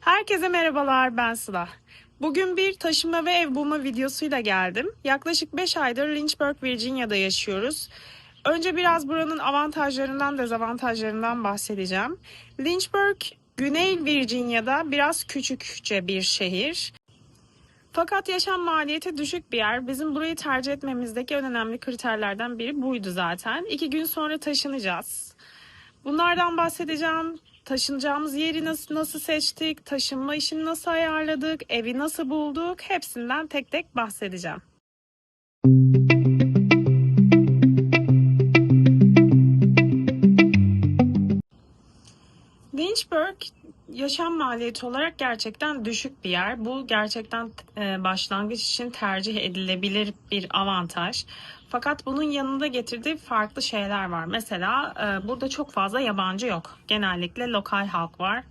Herkese merhabalar ben Sıla. Bugün bir taşınma ve ev bulma videosuyla geldim. Yaklaşık 5 aydır Lynchburg, Virginia'da yaşıyoruz. Önce biraz buranın avantajlarından, dezavantajlarından bahsedeceğim. Lynchburg, Güney Virginia'da biraz küçükçe bir şehir. Fakat yaşam maliyeti düşük bir yer. Bizim burayı tercih etmemizdeki en önemli kriterlerden biri buydu zaten. İki gün sonra taşınacağız. Bunlardan bahsedeceğim. Taşınacağımız yeri nasıl, nasıl seçtik, taşınma işini nasıl ayarladık, evi nasıl bulduk hepsinden tek tek bahsedeceğim. Lynchburg yaşam maliyeti olarak gerçekten düşük bir yer. Bu gerçekten e, başlangıç için tercih edilebilir bir avantaj. Fakat bunun yanında getirdiği farklı şeyler var. Mesela e, burada çok fazla yabancı yok. Genellikle lokal halk var.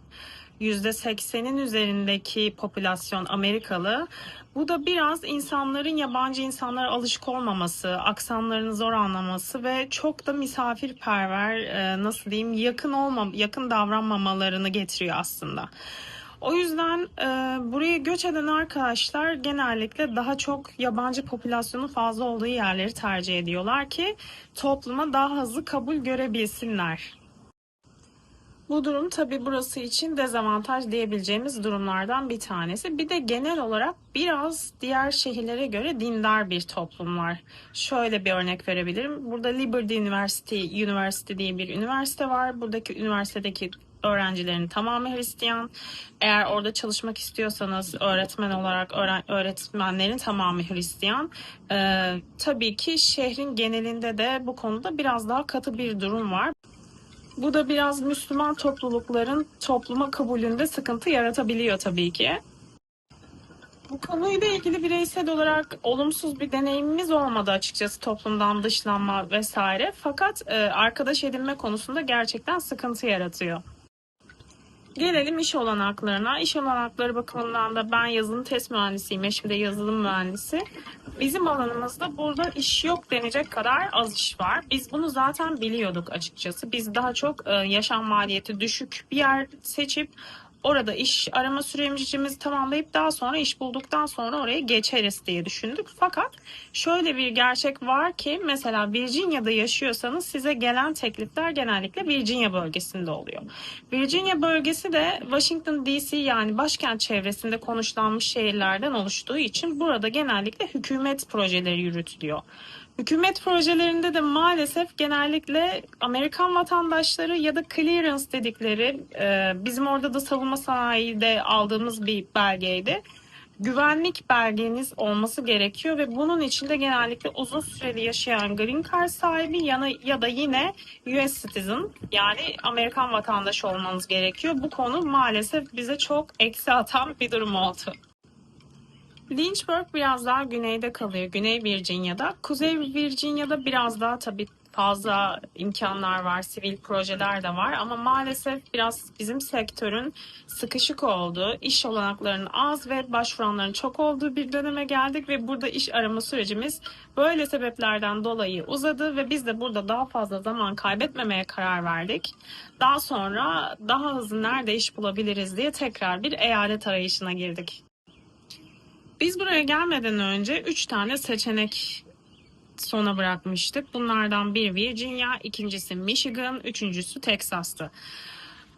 %80'in üzerindeki popülasyon Amerikalı. Bu da biraz insanların yabancı insanlara alışık olmaması, aksanlarını zor anlaması ve çok da misafirperver, e, nasıl diyeyim, yakın olmam, yakın davranmamalarını getiriyor aslında. O yüzden e, buraya göç eden arkadaşlar genellikle daha çok yabancı popülasyonun fazla olduğu yerleri tercih ediyorlar ki topluma daha hızlı kabul görebilsinler. Bu durum tabii burası için dezavantaj diyebileceğimiz durumlardan bir tanesi. Bir de genel olarak biraz diğer şehirlere göre dindar bir toplum var. Şöyle bir örnek verebilirim. Burada Liberty University, University diye bir üniversite var. Buradaki üniversitedeki öğrencilerin tamamı Hristiyan. Eğer orada çalışmak istiyorsanız öğretmen olarak öğretmenlerin tamamı Hristiyan. Ee, tabii ki şehrin genelinde de bu konuda biraz daha katı bir durum var. Bu da biraz Müslüman toplulukların topluma kabulünde sıkıntı yaratabiliyor tabii ki. Bu konuyla ilgili bireysel olarak olumsuz bir deneyimimiz olmadı açıkçası toplumdan dışlanma vesaire. Fakat e, arkadaş edinme konusunda gerçekten sıkıntı yaratıyor. Gelelim iş olanaklarına. İş olanakları bakımından da ben yazılım test mühendisiyim. Eşim de yazılım mühendisi. Bizim alanımızda burada iş yok denecek kadar az iş var. Biz bunu zaten biliyorduk açıkçası. Biz daha çok e, yaşam maliyeti düşük bir yer seçip orada iş arama sürecimizi tamamlayıp daha sonra iş bulduktan sonra oraya geçeriz diye düşündük. Fakat şöyle bir gerçek var ki mesela Virginia'da yaşıyorsanız size gelen teklifler genellikle Virginia bölgesinde oluyor. Virginia bölgesi de Washington DC yani başkent çevresinde konuşlanmış şehirlerden oluştuğu için burada genellikle hükümet projeleri yürütülüyor. Hükümet projelerinde de maalesef genellikle Amerikan vatandaşları ya da clearance dedikleri e, bizim orada da savunma sanayide aldığımız bir belgeydi. Güvenlik belgeniz olması gerekiyor ve bunun için de genellikle uzun süreli yaşayan green card sahibi ya, ya da yine US citizen yani Amerikan vatandaşı olmanız gerekiyor. Bu konu maalesef bize çok eksi atan bir durum oldu. Lynchburg biraz daha güneyde kalıyor. Güney Virginia'da. Kuzey Virginia'da biraz daha tabii fazla imkanlar var, sivil projeler de var ama maalesef biraz bizim sektörün sıkışık olduğu, iş olanaklarının az ve başvuranların çok olduğu bir döneme geldik ve burada iş arama sürecimiz böyle sebeplerden dolayı uzadı ve biz de burada daha fazla zaman kaybetmemeye karar verdik. Daha sonra daha hızlı nerede iş bulabiliriz diye tekrar bir eyalet arayışına girdik. Biz buraya gelmeden önce 3 tane seçenek sona bırakmıştık. Bunlardan biri Virginia, ikincisi Michigan, üçüncüsü Texas'tı.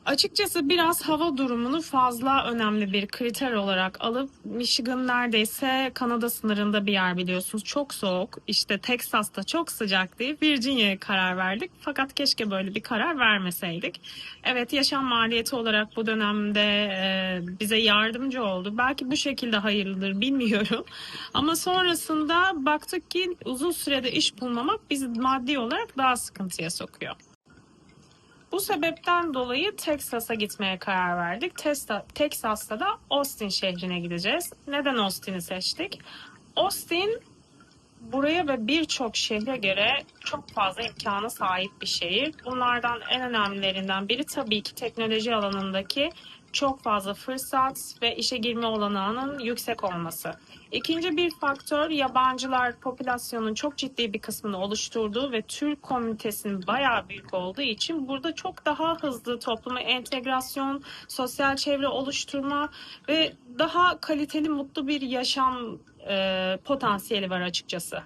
Açıkçası biraz hava durumunu fazla önemli bir kriter olarak alıp Michigan neredeyse Kanada sınırında bir yer biliyorsunuz. Çok soğuk. İşte Texas'ta çok sıcak diye Virginia'ya karar verdik. Fakat keşke böyle bir karar vermeseydik. Evet yaşam maliyeti olarak bu dönemde e, bize yardımcı oldu. Belki bu şekilde hayırlıdır bilmiyorum. Ama sonrasında baktık ki uzun sürede iş bulmamak bizi maddi olarak daha sıkıntıya sokuyor. Bu sebepten dolayı Texas'a gitmeye karar verdik. Texas'ta da Austin şehrine gideceğiz. Neden Austin'i seçtik? Austin buraya ve birçok şehre göre çok fazla imkana sahip bir şehir. Bunlardan en önemlilerinden biri tabii ki teknoloji alanındaki çok fazla fırsat ve işe girme olanağının yüksek olması. İkinci bir faktör yabancılar popülasyonun çok ciddi bir kısmını oluşturduğu ve Türk komünitesinin bayağı büyük olduğu için burada çok daha hızlı topluma entegrasyon, sosyal çevre oluşturma ve daha kaliteli mutlu bir yaşam e, potansiyeli var açıkçası.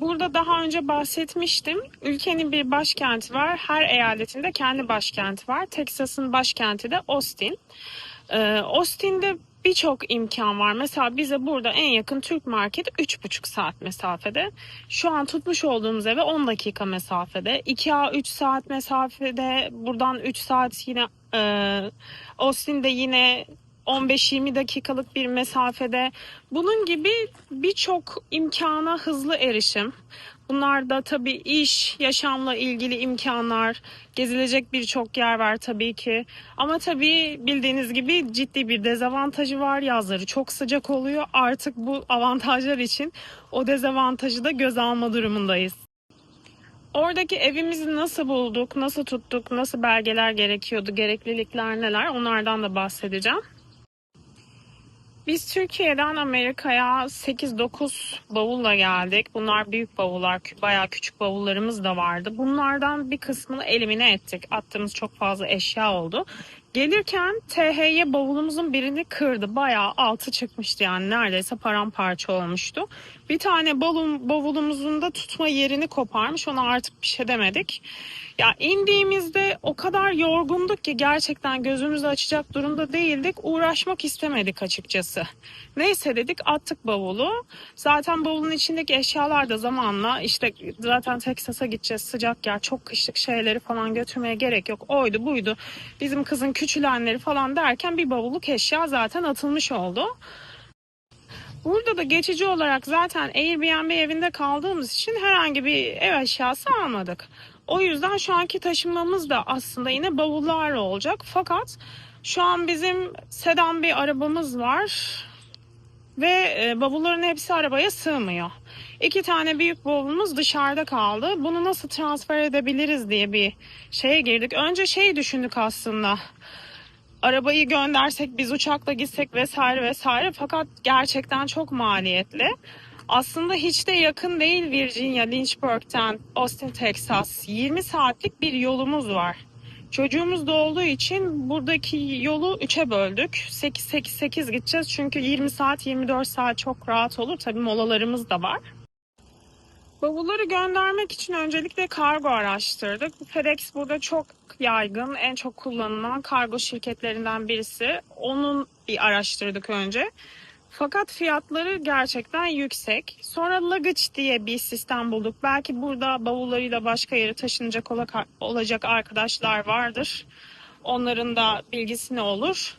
Burada daha önce bahsetmiştim. Ülkenin bir başkenti var. Her eyaletin de kendi başkenti var. Texas'ın başkenti de Austin. Ee, Austin'de birçok imkan var. Mesela bize burada en yakın Türk marketi 3,5 saat mesafede. Şu an tutmuş olduğumuz eve 10 dakika mesafede. IKEA 3 saat mesafede. Buradan 3 saat yine e, Austin'de yine 15-20 dakikalık bir mesafede. Bunun gibi birçok imkana hızlı erişim. Bunlar da tabii iş, yaşamla ilgili imkanlar, gezilecek birçok yer var tabii ki. Ama tabii bildiğiniz gibi ciddi bir dezavantajı var. Yazları çok sıcak oluyor. Artık bu avantajlar için o dezavantajı da göz alma durumundayız. Oradaki evimizi nasıl bulduk, nasıl tuttuk, nasıl belgeler gerekiyordu, gereklilikler neler onlardan da bahsedeceğim. Biz Türkiye'den Amerika'ya 8-9 bavulla geldik. Bunlar büyük bavullar, bayağı küçük bavullarımız da vardı. Bunlardan bir kısmını elimine ettik. Attığımız çok fazla eşya oldu. Gelirken THY bavulumuzun birini kırdı. Bayağı altı çıkmıştı yani neredeyse paramparça olmuştu. Bir tane bavul, bavulumuzun da tutma yerini koparmış. Ona artık bir şey demedik. Ya indiğimizde o kadar yorgunduk ki gerçekten gözümüzü açacak durumda değildik. Uğraşmak istemedik açıkçası. Neyse dedik attık bavulu. Zaten bavulun içindeki eşyalar da zamanla işte zaten Texas'a gideceğiz sıcak yer çok kışlık şeyleri falan götürmeye gerek yok. Oydu buydu bizim kızın küçülenleri falan derken bir bavuluk eşya zaten atılmış oldu. Burada da geçici olarak zaten Airbnb evinde kaldığımız için herhangi bir ev eşyası almadık. O yüzden şu anki taşınmamız da aslında yine bavullarla olacak. Fakat şu an bizim sedan bir arabamız var ve e, bavulların hepsi arabaya sığmıyor. İki tane büyük bavulumuz dışarıda kaldı. Bunu nasıl transfer edebiliriz diye bir şeye girdik. Önce şey düşündük aslında. Arabayı göndersek biz uçakla gitsek vesaire vesaire fakat gerçekten çok maliyetli. Aslında hiç de yakın değil Virginia, Lynchburg'ten Austin, Texas. 20 saatlik bir yolumuz var. Çocuğumuz da olduğu için buradaki yolu 3'e böldük. 8-8-8 gideceğiz çünkü 20 saat 24 saat çok rahat olur. Tabii molalarımız da var. Bavulları göndermek için öncelikle kargo araştırdık. FedEx burada çok yaygın, en çok kullanılan kargo şirketlerinden birisi. Onun bir araştırdık önce. Fakat fiyatları gerçekten yüksek. Sonra luggage diye bir sistem bulduk. Belki burada bavullarıyla başka yere taşınacak olacak arkadaşlar vardır. Onların da bilgisine olur.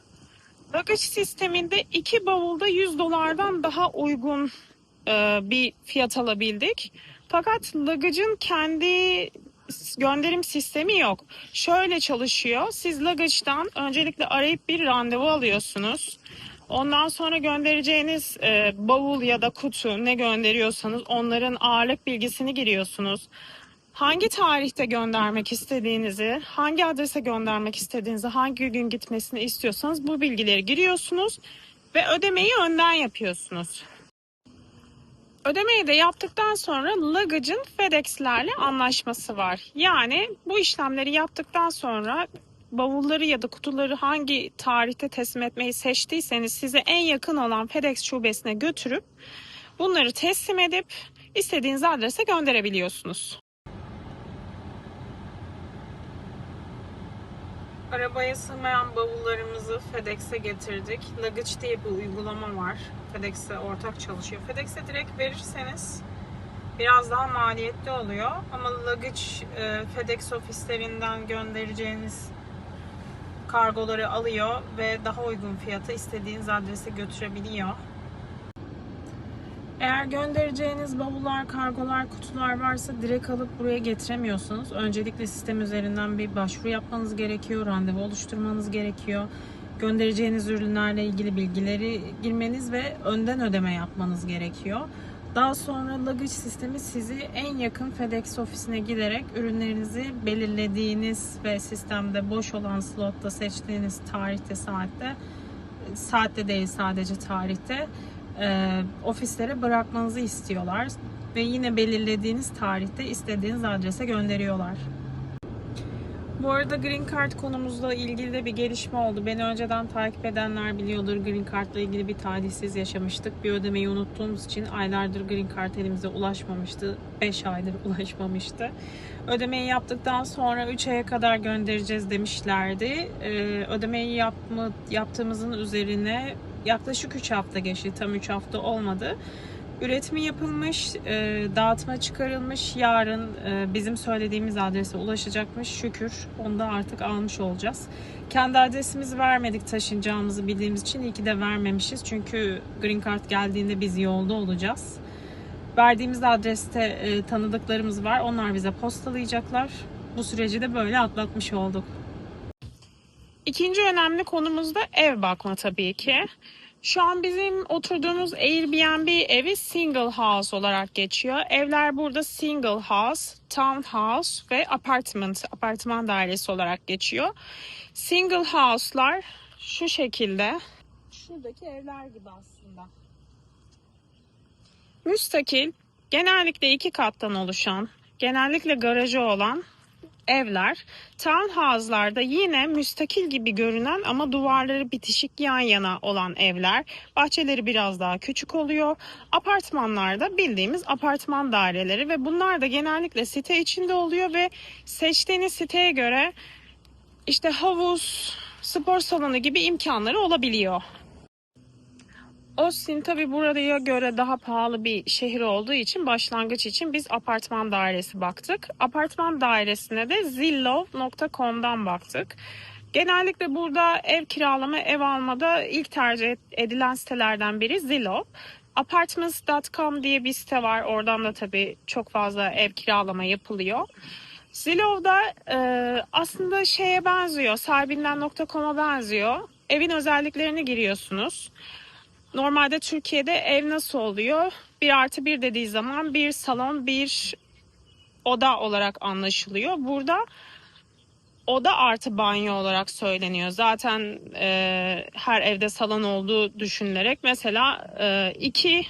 Luggage sisteminde iki bavulda 100 dolardan daha uygun e, bir fiyat alabildik. Fakat luggage'ın kendi gönderim sistemi yok. Şöyle çalışıyor. Siz luggage'dan öncelikle arayıp bir randevu alıyorsunuz. Ondan sonra göndereceğiniz e, bavul ya da kutu ne gönderiyorsanız onların ağırlık bilgisini giriyorsunuz. Hangi tarihte göndermek istediğinizi, hangi adrese göndermek istediğinizi, hangi gün gitmesini istiyorsanız bu bilgileri giriyorsunuz ve ödemeyi önden yapıyorsunuz. Ödemeyi de yaptıktan sonra luggage'ın FedEx'lerle anlaşması var. Yani bu işlemleri yaptıktan sonra bavulları ya da kutuları hangi tarihte teslim etmeyi seçtiyseniz size en yakın olan FedEx şubesine götürüp bunları teslim edip istediğiniz adrese gönderebiliyorsunuz. Arabaya sığmayan bavullarımızı FedEx'e getirdik. Luggage diye bir uygulama var. FedEx'e ortak çalışıyor. FedEx'e direkt verirseniz biraz daha maliyetli oluyor. Ama luggage e, FedEx ofislerinden göndereceğiniz kargoları alıyor ve daha uygun fiyata istediğiniz adrese götürebiliyor. Eğer göndereceğiniz bavullar, kargolar, kutular varsa direkt alıp buraya getiremiyorsunuz. Öncelikle sistem üzerinden bir başvuru yapmanız gerekiyor, randevu oluşturmanız gerekiyor. Göndereceğiniz ürünlerle ilgili bilgileri girmeniz ve önden ödeme yapmanız gerekiyor. Daha sonra luggage sistemi sizi en yakın FedEx ofisine giderek ürünlerinizi belirlediğiniz ve sistemde boş olan slotta seçtiğiniz tarihte saatte saatte değil sadece tarihte e, ofislere bırakmanızı istiyorlar ve yine belirlediğiniz tarihte istediğiniz adrese gönderiyorlar. Bu arada Green Card konumuzla ilgili de bir gelişme oldu. Beni önceden takip edenler biliyordur. Green Card'la ilgili bir talihsiz yaşamıştık. Bir ödemeyi unuttuğumuz için aylardır Green Card elimize ulaşmamıştı. 5 aydır ulaşmamıştı. Ödemeyi yaptıktan sonra 3 aya kadar göndereceğiz demişlerdi. Ee, ödemeyi yapma, yaptığımızın üzerine yaklaşık 3 hafta geçti. Tam 3 hafta olmadı. Üretimi yapılmış, e, dağıtıma çıkarılmış. Yarın e, bizim söylediğimiz adrese ulaşacakmış. Şükür onu da artık almış olacağız. Kendi adresimizi vermedik taşınacağımızı bildiğimiz için. İyi ki de vermemişiz. Çünkü Green Card geldiğinde biz yolda olacağız. Verdiğimiz adreste e, tanıdıklarımız var. Onlar bize postalayacaklar. Bu süreci de böyle atlatmış olduk. İkinci önemli konumuz da ev bakma tabii ki. Şu an bizim oturduğumuz Airbnb evi single house olarak geçiyor. Evler burada single house, townhouse ve apartment, apartman dairesi olarak geçiyor. Single house'lar şu şekilde. Şuradaki evler gibi aslında. Müstakil, genellikle iki kattan oluşan, genellikle garajı olan evler. Townhouse'larda yine müstakil gibi görünen ama duvarları bitişik yan yana olan evler. Bahçeleri biraz daha küçük oluyor. Apartmanlarda bildiğimiz apartman daireleri ve bunlar da genellikle site içinde oluyor ve seçtiğiniz siteye göre işte havuz, spor salonu gibi imkanları olabiliyor. Austin tabi buraya göre daha pahalı bir şehir olduğu için başlangıç için biz apartman dairesi baktık. Apartman dairesine de zillow.com'dan baktık. Genellikle burada ev kiralama, ev almada ilk tercih edilen sitelerden biri Zillow. Apartments.com diye bir site var. Oradan da tabii çok fazla ev kiralama yapılıyor. Zillow'da e, aslında şeye benziyor, sahibinden.com'a benziyor. Evin özelliklerini giriyorsunuz. Normalde Türkiye'de ev nasıl oluyor? Bir artı bir dediği zaman bir salon, bir oda olarak anlaşılıyor. Burada oda artı banyo olarak söyleniyor. Zaten e, her evde salon olduğu düşünülerek mesela e, iki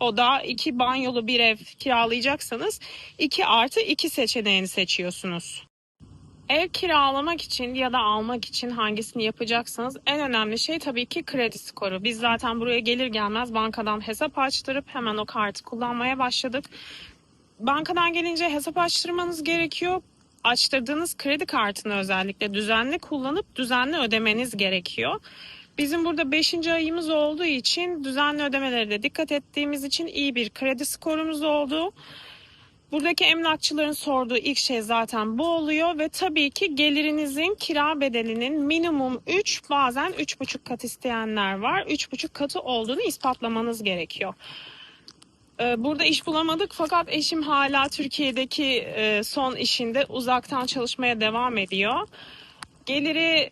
oda, iki banyolu bir ev kiralayacaksanız iki artı iki seçeneğini seçiyorsunuz. Ev kiralamak için ya da almak için hangisini yapacaksanız en önemli şey tabii ki kredi skoru. Biz zaten buraya gelir gelmez bankadan hesap açtırıp hemen o kartı kullanmaya başladık. Bankadan gelince hesap açtırmanız gerekiyor. Açtırdığınız kredi kartını özellikle düzenli kullanıp düzenli ödemeniz gerekiyor. Bizim burada 5. ayımız olduğu için düzenli ödemelere de dikkat ettiğimiz için iyi bir kredi skorumuz oldu. Buradaki emlakçıların sorduğu ilk şey zaten bu oluyor ve tabii ki gelirinizin kira bedelinin minimum 3 bazen 3,5 kat isteyenler var. 3,5 katı olduğunu ispatlamanız gerekiyor. Ee, Burada iş bulamadık fakat eşim hala Türkiye'deki e, son işinde uzaktan çalışmaya devam ediyor. Geliri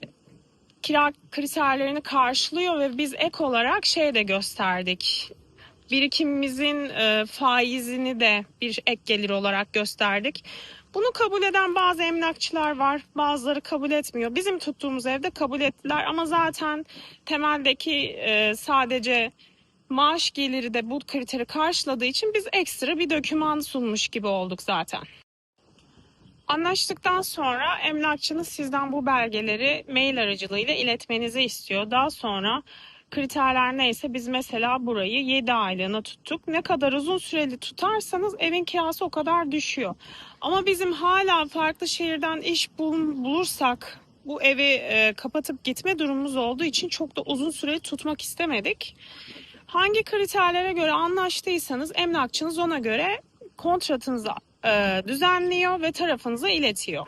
kira kriterlerini karşılıyor ve biz ek olarak şey de gösterdik birikimimizin e, faizini de bir ek gelir olarak gösterdik. Bunu kabul eden bazı emlakçılar var, bazıları kabul etmiyor. Bizim tuttuğumuz evde kabul ettiler ama zaten temeldeki e, sadece maaş geliri de bu kriteri karşıladığı için biz ekstra bir doküman sunmuş gibi olduk zaten. Anlaştıktan sonra emlakçınız sizden bu belgeleri mail aracılığıyla iletmenizi istiyor. Daha sonra kriterler neyse biz mesela burayı 7 aylığına tuttuk. Ne kadar uzun süreli tutarsanız evin kirası o kadar düşüyor. Ama bizim hala farklı şehirden iş bul- bulursak bu evi e, kapatıp gitme durumumuz olduğu için çok da uzun süreli tutmak istemedik. Hangi kriterlere göre anlaştıysanız emlakçınız ona göre kontratınızı e, düzenliyor ve tarafınıza iletiyor.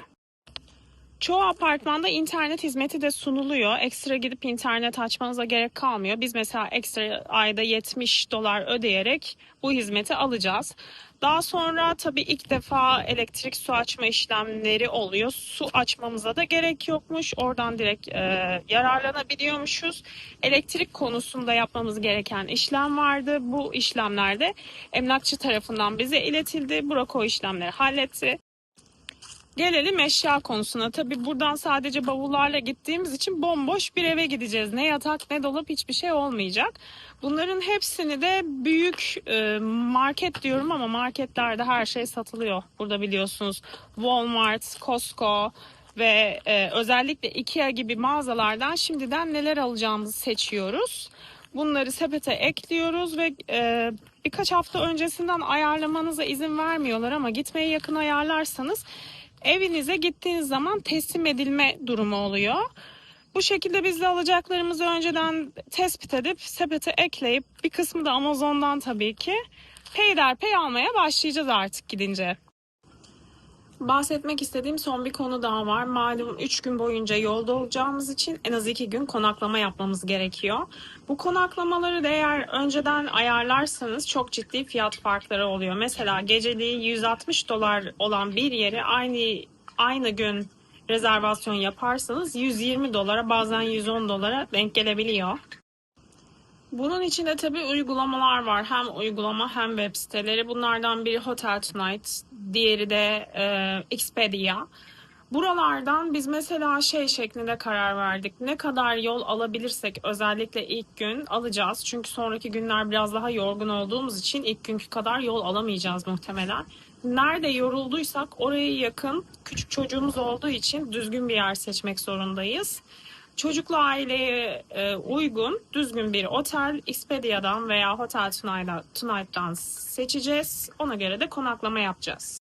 Çoğu apartmanda internet hizmeti de sunuluyor. Ekstra gidip internet açmanıza gerek kalmıyor. Biz mesela ekstra ayda 70 dolar ödeyerek bu hizmeti alacağız. Daha sonra tabii ilk defa elektrik su açma işlemleri oluyor. Su açmamıza da gerek yokmuş. Oradan direkt e, yararlanabiliyormuşuz. Elektrik konusunda yapmamız gereken işlem vardı. Bu işlemlerde emlakçı tarafından bize iletildi. Burak o işlemleri halletti. Gelelim eşya konusuna. Tabii buradan sadece bavullarla gittiğimiz için bomboş bir eve gideceğiz. Ne yatak ne dolap hiçbir şey olmayacak. Bunların hepsini de büyük e, market diyorum ama marketlerde her şey satılıyor. Burada biliyorsunuz Walmart, Costco ve e, özellikle Ikea gibi mağazalardan şimdiden neler alacağımızı seçiyoruz. Bunları sepete ekliyoruz ve e, birkaç hafta öncesinden ayarlamanıza izin vermiyorlar ama gitmeye yakın ayarlarsanız evinize gittiğiniz zaman teslim edilme durumu oluyor. Bu şekilde biz de alacaklarımızı önceden tespit edip sepete ekleyip bir kısmı da Amazon'dan tabii ki peyderpey almaya başlayacağız artık gidince. Bahsetmek istediğim son bir konu daha var. Malum 3 gün boyunca yolda olacağımız için en az 2 gün konaklama yapmamız gerekiyor. Bu konaklamaları da eğer önceden ayarlarsanız çok ciddi fiyat farkları oluyor. Mesela geceliği 160 dolar olan bir yere aynı aynı gün rezervasyon yaparsanız 120 dolara bazen 110 dolara denk gelebiliyor. Bunun içinde tabii uygulamalar var. Hem uygulama hem web siteleri. Bunlardan biri Hotel Tonight, diğeri de e, Expedia. Buralardan biz mesela şey şeklinde karar verdik. Ne kadar yol alabilirsek özellikle ilk gün alacağız. Çünkü sonraki günler biraz daha yorgun olduğumuz için ilk günkü kadar yol alamayacağız muhtemelen. Nerede yorulduysak oraya yakın küçük çocuğumuz olduğu için düzgün bir yer seçmek zorundayız. Çocuklu aileye e, uygun düzgün bir otel Expedia'dan veya Hotel Tonight'tan seçeceğiz. Ona göre de konaklama yapacağız.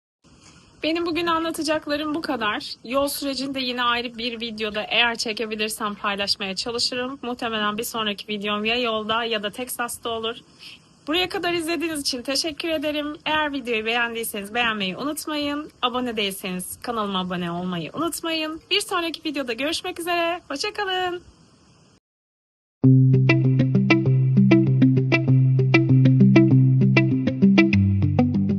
Benim bugün anlatacaklarım bu kadar. Yol sürecinde yine ayrı bir videoda eğer çekebilirsem paylaşmaya çalışırım. Muhtemelen bir sonraki videom ya yolda ya da Texas'ta olur. Buraya kadar izlediğiniz için teşekkür ederim. Eğer videoyu beğendiyseniz beğenmeyi unutmayın. Abone değilseniz kanalıma abone olmayı unutmayın. Bir sonraki videoda görüşmek üzere. Hoşçakalın.